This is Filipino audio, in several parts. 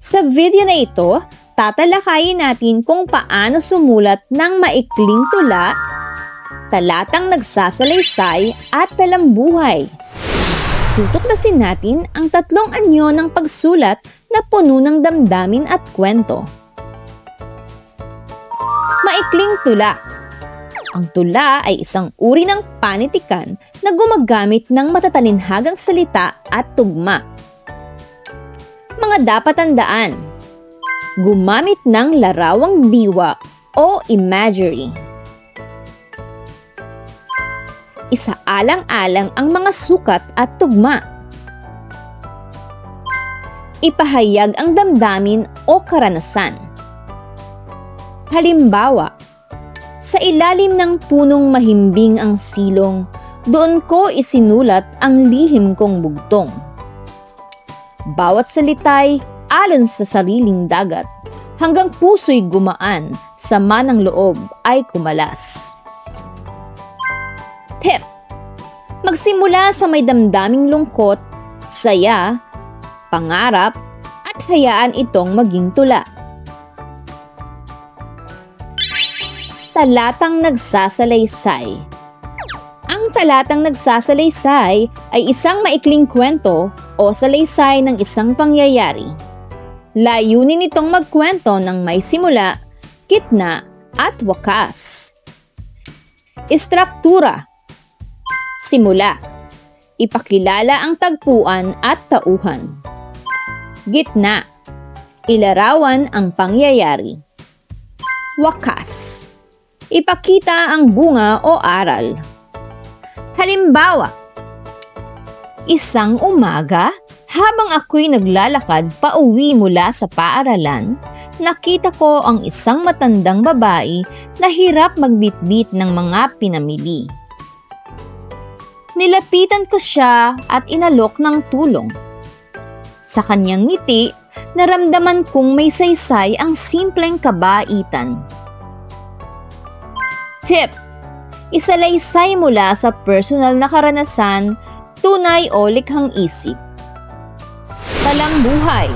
Sa video na ito, tatalakayin natin kung paano sumulat ng maikling tula, talatang nagsasalaysay at talambuhay. Tutuklasin natin ang tatlong anyo ng pagsulat na puno ng damdamin at kwento. Maikling tula Ang tula ay isang uri ng panitikan na gumagamit ng matatalinhagang salita at tugma. Mga dapat tandaan. Gumamit ng larawang diwa o imagery. Isaalang-alang ang mga sukat at tugma. Ipahayag ang damdamin o karanasan. Halimbawa, sa ilalim ng punong mahimbing ang silong, doon ko isinulat ang lihim kong bugtong. Bawat salitay alon sa sariling dagat, hanggang puso'y gumaan, sama ng loob ay kumalas. Tip! Magsimula sa may damdaming lungkot, saya, pangarap, at hayaan itong maging tula. Talatang nagsasalaysay Ang talatang nagsasalaysay ay isang maikling kwento o salaysay ng isang pangyayari. Layunin nitong magkwento ng may simula, gitna, at wakas. Istruktura Simula Ipakilala ang tagpuan at tauhan. Gitna Ilarawan ang pangyayari. Wakas Ipakita ang bunga o aral. Halimbawa, isang umaga, habang ako'y naglalakad pa uwi mula sa paaralan, nakita ko ang isang matandang babae na hirap magbitbit ng mga pinamili. Nilapitan ko siya at inalok ng tulong. Sa kanyang ngiti, naramdaman kong may saysay ang simpleng kabaitan. Tip! Isalaysay mula sa personal na karanasan, tunay o likhang isip. Talambuhay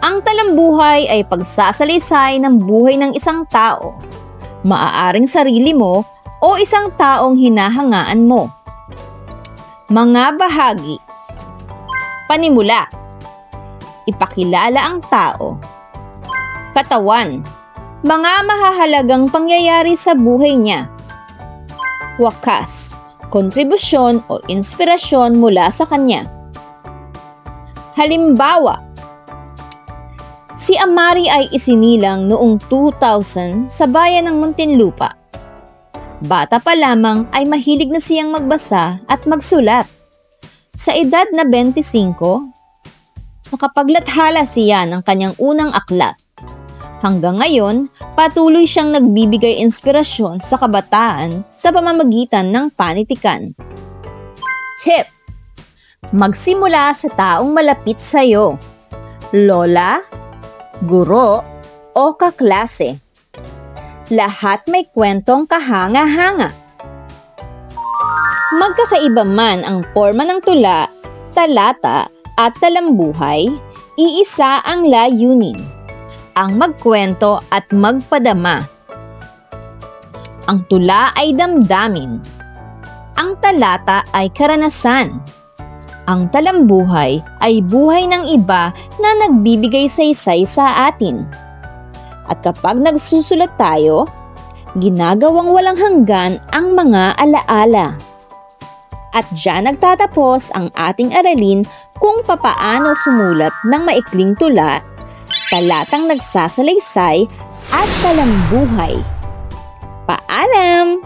Ang talambuhay ay pagsasalaysay ng buhay ng isang tao. Maaaring sarili mo o isang taong hinahangaan mo. Mga bahagi Panimula Ipakilala ang tao Katawan mga mahahalagang pangyayari sa buhay niya. Wakas, kontribusyon o inspirasyon mula sa kanya. Halimbawa, si Amari ay isinilang noong 2000 sa bayan ng Muntinlupa. Bata pa lamang ay mahilig na siyang magbasa at magsulat. Sa edad na 25, nakapaglathala siya ng kanyang unang aklat Hanggang ngayon, patuloy siyang nagbibigay inspirasyon sa kabataan sa pamamagitan ng panitikan. Tip! Magsimula sa taong malapit sa iyo. Lola, guro, o kaklase. Lahat may kwentong kahanga-hanga. Magkakaiba man ang forma ng tula, talata, at talambuhay, iisa ang layunin ang magkwento at magpadama. Ang tula ay damdamin. Ang talata ay karanasan. Ang talambuhay ay buhay ng iba na nagbibigay saysay sa atin. At kapag nagsusulat tayo, ginagawang walang hanggan ang mga alaala. At diyan nagtatapos ang ating aralin kung papaano sumulat ng maikling tula talatang nagsasalaysay at talambuhay. Paalam!